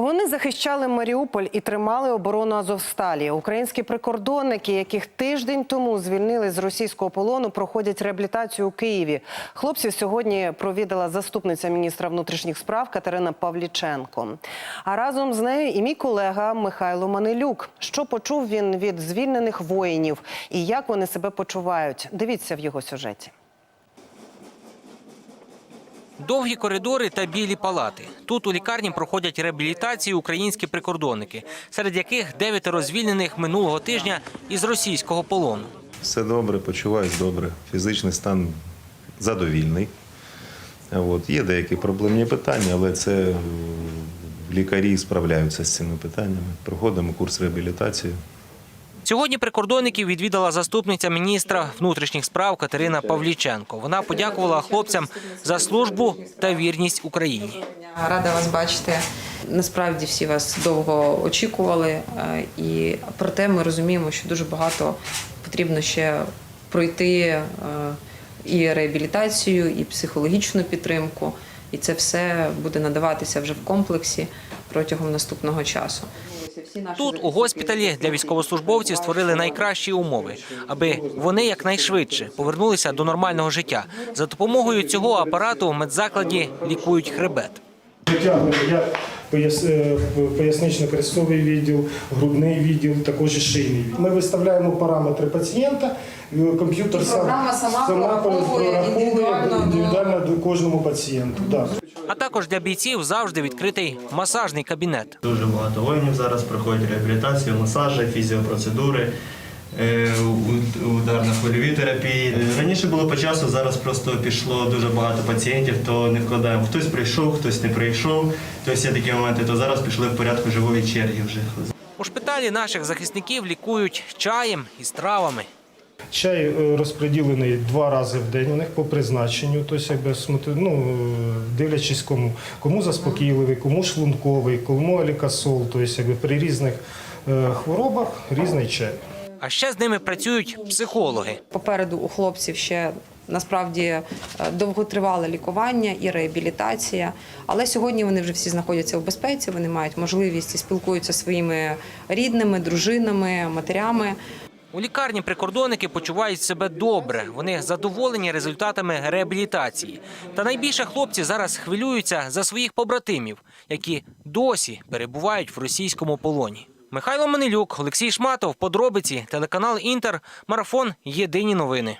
Вони захищали Маріуполь і тримали оборону Азовсталі. Українські прикордонники, яких тиждень тому звільнили з російського полону, проходять реабілітацію у Києві. Хлопців сьогодні провідала заступниця міністра внутрішніх справ Катерина Павліченко. А разом з нею і мій колега Михайло Манилюк. Що почув він від звільнених воїнів і як вони себе почувають? Дивіться в його сюжеті. Довгі коридори та білі палати. Тут у лікарні проходять реабілітацію українські прикордонники, серед яких дев'ятеро звільнених минулого тижня із російського полону. Все добре, почуваюсь добре. Фізичний стан задовільний. От. Є деякі проблемні питання, але це е, лікарі справляються з цими питаннями. Проходимо курс реабілітації. Сьогодні прикордонників відвідала заступниця міністра внутрішніх справ Катерина Павліченко. Вона подякувала хлопцям за службу та вірність Україні. Рада вас бачити. Насправді всі вас довго очікували, е, і проте ми розуміємо, що дуже багато потрібно ще пройти е, і реабілітацію, і психологічну підтримку. І це все буде надаватися вже в комплексі протягом наступного часу. Тут у госпіталі для військовослужбовців створили найкращі умови, аби вони якнайшвидше повернулися до нормального життя. За допомогою цього апарату в медзакладі лікують хребет. Як пояс- е, пояснично-крестовий відділ, грудний відділ, також і шийний відділ. Ми виставляємо параметри пацієнта, е, комп'ютер програма сама прораховує індивідуально до- до кожному пацієнту. Да. А також для бійців завжди відкритий масажний кабінет. Дуже багато воїнів зараз проходять реабілітацію, масажі, фізіопроцедури, е, ударно-хвильові терапії. Раніше було по часу, зараз просто пішло дуже багато пацієнтів, то не вкладаємо. Хтось прийшов, хтось не прийшов. Тобто є такі моменти, то зараз пішли в порядку живої черги вже. У шпиталі наших захисників лікують чаєм і стравами. Чай е, розподілений два рази в день у них по призначенню, тобто якби ну, дивлячись кому. Кому заспокійливий, кому шлунковий, кому алікасол, тобто якби при різних е, хворобах різний чай. А ще з ними працюють психологи. Попереду у хлопців ще насправді е, довготривале лікування і реабілітація. Але сьогодні вони вже всі знаходяться в безпеці. Вони мають можливість і спілкуються зі своїми рідними, дружинами, матерями. У лікарні прикордонники почувають себе добре. Вони задоволені результатами реабілітації. Та найбільше хлопці зараз хвилюються за своїх побратимів, які досі перебувають в російському полоні. Михайло Манилюк, Олексій Шматов, подробиці, телеканал Інтер, марафон. Єдині новини.